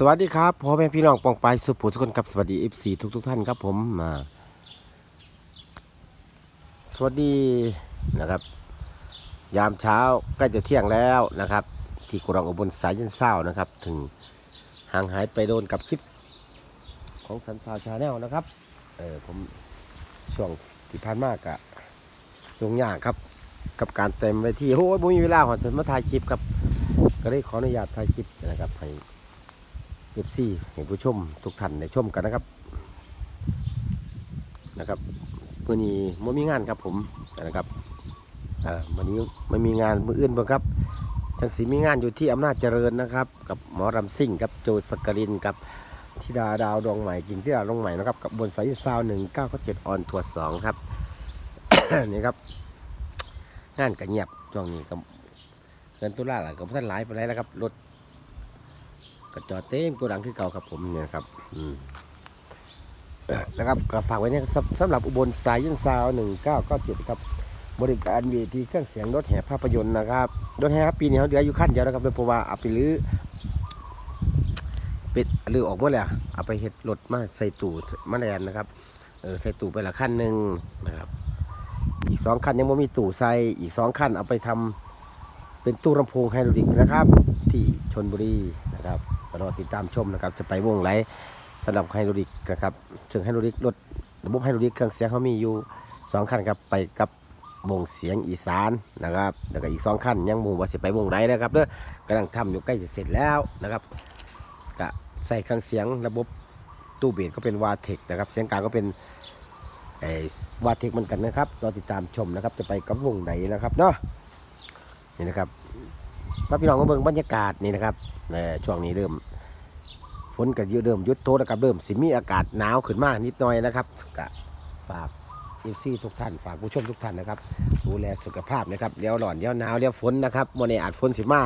สวัสดีครับพ่อแม่พี่น้องปองไปสุภูทุกคนครับสวัสดีเอฟซีทุกทุกท่านครับผมมาสวัสดีนะครับ ยามเช้าใกล้จะเที่ยงแล้วนะครับ ที่กุรังอุบลสายยันเศร้านะครับ ถึงห่างหายไปโดนกับคลิป ของสันสาวชาแนลนะครับเออผมช่วงที่ผ่านมากอะยุ่งยากครับ กับการเต็มไปที่โอ้ยบ่มีเวลาขอถึงมาถ่ายคลิปครับ ก็ได้ขออนุญาตถ่ายคลิปนะครับให้ เอฟซีให้ผู้ชมทุกท่านได้ชมกันนะครับนะครับวันนี้ไม่มีงานครับผมนะครับอ่าวันนี้ไม่มีงานมืออื่นบ้างครับจังสีมีงานอยู่ที่อำนาจเจริญนะครับ กับหมอรำซิ่งกับโจสกรินกับธิดาดาวดวงใหม่กิ่งธิดาดวงใหม่นะครับกับบนสายซาวหนึ่งเก้าเจ็ดออนทัวสองครับนี่ครับ งานกันเงียบช่วงนี้ก็เงินตุลาหลังกับท่านหลายไปแล้วนะครับรถ ก็จอเต็มตัวหลังคือเก่าครับผมเนี่ยครับอืมนะครับก็ฝากไว้เนี่ยสำหรับอุบลสายยันซาวหนึ่งเก้าเก้าเจ็ดครับ บริการเวทีเครื่องเสียงรถแห่ภาพยนตร์นะครับรถแห่ครับปีนี้เขาเหลืออยู่ขั้นเดียวนะครับโดยเพราะว่าเอาไปรื้อปิดรื้อออกหมดแล้วเอาไปเฮ็ดรถมาใส่ตู้มาแลนนะครับเออใส่ตู้ไปละขั้นหนึ่งนะครับ อีกสองคันยังไม่มีตู้ใส่อีกสองคันเอาไปทำเป็นตู้ลำโพงไฮดรอลิกนะครับ ที่ชนบุรีนะครับ รอติดตามชมนะครับ จะไปวงไหนสำหรับไฮดรลิกนะครับซึ่งไฮดรลิกรถระบบไฮดรลิกเครื่องเสียงเขามีอยู่สองคันครับไปกับวงเสียงอีสานนะครับแล้วก็อีกสองคันยังมูว่าจะไปวงไหนนะครับเด้อกำลังทำอยู่ใกล้จะเสร็จแล้วนะครับก็ใส่เครื่องเสียงระบบตู้เบสก็เป็นวาเทคนะครับเสียงกลางก็เป็นไอ้วาเทคเหมือนกันนะครับรอติดตามชมนะครับจะไปกับวงไหนนะครับเนาะนี่นะครับ พระพี่น้องมาเบิ่งบรรยากาศนี่นะครับเอ่อช่วงนี้เริ่มฝนก็เยอะเริ่มยุดโทษนะครับเริ่มสิมีอากาศหนาวขึ้นมากนิดหน่อยนะครับก็ฝากอีซี่ทุกท่านฝากผู้ชมทุกท่านนะครับดูแลสุขภาพนะครับเดี๋ยวร้อนเดี๋ยวหนาวเดี๋ยวฝนนะครับวันนี้อาจฝนสิมา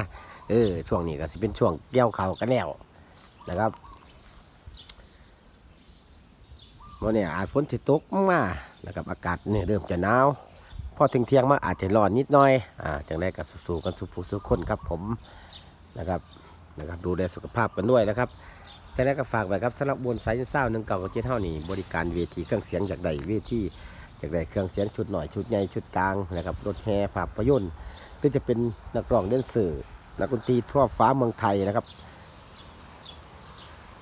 เออช่วงนี้ก็สิเป็นช่วงเกี่ยวเขากันแล้วนะครับวันนี้อาจฝนสิตกมานะครับ อากาศเนี่ยเริ่มจะหนาว อถึงเที่ยงมาอาจจะร้อนนิดหน่อยอ่าจังได้กับสู้ๆกันสุผู้สุขคนครับผมนะครับนะครับดูแลสุขภาพกันด้วยนะครับจังได้ก็ฝากไว้ครับสำหรับบนสายเศร้าหนึ่งเก่ากับเจ็ดเท่านี้บริการเวทีเครื่องเสียงจากใดเวทีจากใดเครื่องเสียงชุดหน่อยชุดใหญ่ชุดกลางนะครับรถแห่ภาพยนตร์ก็จะเป็นนักร้องเล่นสื่อนักดนตรีทั่วฟ้าเมืองไทยนะครับ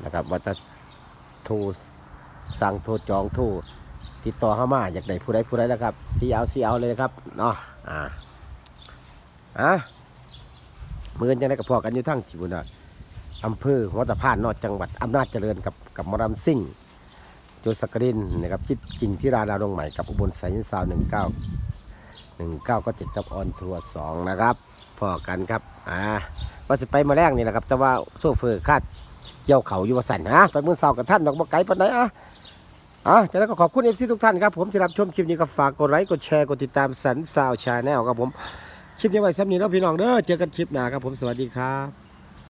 นะครับว่าจะโทรสั่งโทรจองโทร ติดต่อเข้ามาอยากได้ผู้ใดผู้ใดนะครับซีเอาซีเอาเลยนะครับเนาะอ่าอะเมืออนจังได้กับพ่อกันอยู่ทั้งจิบุนะอำเภอหัวตะพานนอจังหวัดอำนาจเจริญกับกับมรัมซิ่งโจสกรินนะครับจิตจริงที่ราดาวดงใหม่กับอุบลสายยินซาวหนึ่งเก้าหนึ่งเก้าก็เจ็ดกับออนทัวร์สองนะครับพ่อกันครับอ่าว่าจะไปมาแรกนี่แหละครับ แต่ว่าโซเฟอร์คาดเกี่ยวเขาอยู่วสันฮะไปเมือเสากับท่านดอกบกไก่ปานไหนอะ อะจากนั้นก็ขอบคุณเอฟซีทุกท่านครับผมที่รับชมคลิปนี้ก็ฝากกดไลค์กดแชร์กดติดตามสันสาวชาแนลครับผมคลิปนี้ไว้สำนีแล้วพี่น้องเด้อเจอกันคลิปหน้าครับผมสวัสดีครับ